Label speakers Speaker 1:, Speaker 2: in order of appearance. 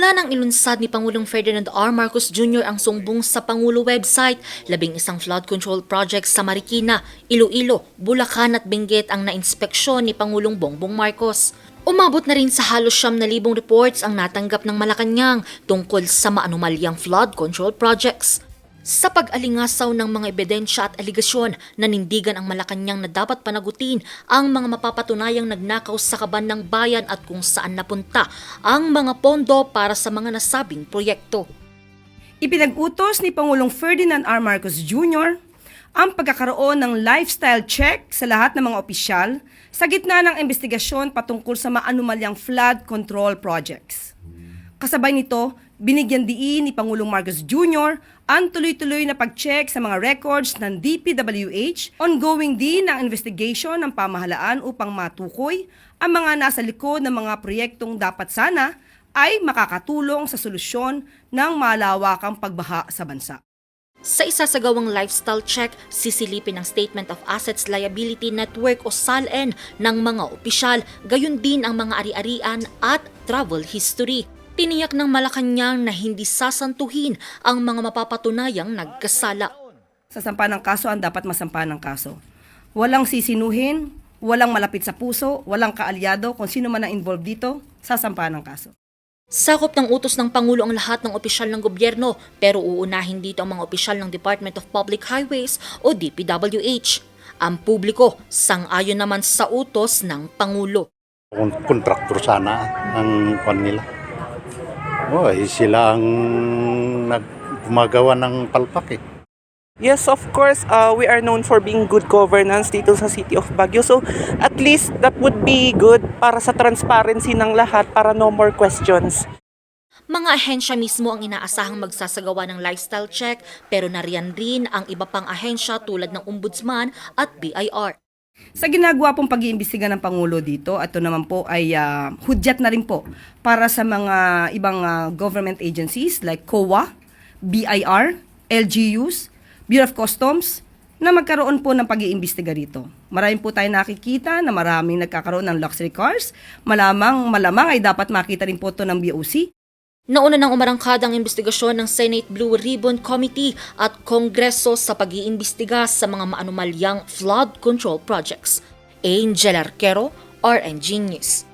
Speaker 1: Mula nang ilunsad ni Pangulong Ferdinand R. Marcos Jr. ang sumbong sa Pangulo website, labing isang flood control project sa Marikina, Iloilo, Bulacan at Benguet ang nainspeksyon ni Pangulong Bongbong Marcos. Umabot na rin sa halos siyam na libong reports ang natanggap ng Malacanang tungkol sa maanumalyang flood control projects. Sa pag-alingasaw ng mga ebidensya at aligasyon, nanindigan ang Malacanang na dapat panagutin ang mga mapapatunayang nagnakaw sa kaban ng bayan at kung saan napunta ang mga pondo para sa mga nasabing proyekto.
Speaker 2: Ipinag-utos ni Pangulong Ferdinand R. Marcos Jr. ang pagkakaroon ng lifestyle check sa lahat ng mga opisyal sa gitna ng investigasyon patungkol sa maanumalyang flood control projects. Kasabay nito, binigyan diin ni Pangulong Marcos Jr. ang tuloy-tuloy na pag-check sa mga records ng DPWH, ongoing din ang investigation ng pamahalaan upang matukoy ang mga nasa likod ng mga proyektong dapat sana ay makakatulong sa solusyon ng malawakang pagbaha sa bansa.
Speaker 1: Sa isasagawang lifestyle check, sisilipin ang Statement of Assets Liability Network o SALN ng mga opisyal, gayon din ang mga ari-arian at travel history. Tiniyak ng Malacanang na hindi sasantuhin ang mga mapapatunayang nagkasala.
Speaker 2: Sa sampa ng kaso, ang dapat masampa ng kaso. Walang sisinuhin, walang malapit sa puso, walang kaalyado, kung sino man ang involved dito, sasampa ng kaso.
Speaker 1: Sakop ng utos ng Pangulo ang lahat ng opisyal ng gobyerno pero uunahin dito ang mga opisyal ng Department of Public Highways o DPWH. Ang publiko sang-ayon naman sa utos ng Pangulo.
Speaker 3: Kung kontraktor sana ang kwan nila. Oh, eh, sila ang nagmagawa ng palpak eh.
Speaker 4: Yes, of course, uh, we are known for being good governance dito sa City of Baguio. So, at least that would be good para sa transparency ng lahat para no more questions.
Speaker 1: Mga ahensya mismo ang inaasahang magsasagawa ng lifestyle check pero nariyan rin ang iba pang ahensya tulad ng Ombudsman at BIR.
Speaker 2: Sa ginagawa pong pag-iimbestiga ng Pangulo dito, ito naman po ay ah, hudyat na rin po para sa mga ibang ah, government agencies like COA, BIR, LGUs, Bureau of Customs, na magkaroon po ng pag-iimbestiga rito. Marami po tayo nakikita na maraming nagkakaroon ng luxury cars. Malamang, malamang ay dapat makita rin po ito ng BOC.
Speaker 1: Nauna nang umarangkada ang investigasyon ng Senate Blue Ribbon Committee at Kongreso sa pag-iimbestiga sa mga maanumalyang flood control projects. Angel Arquero, RNG News.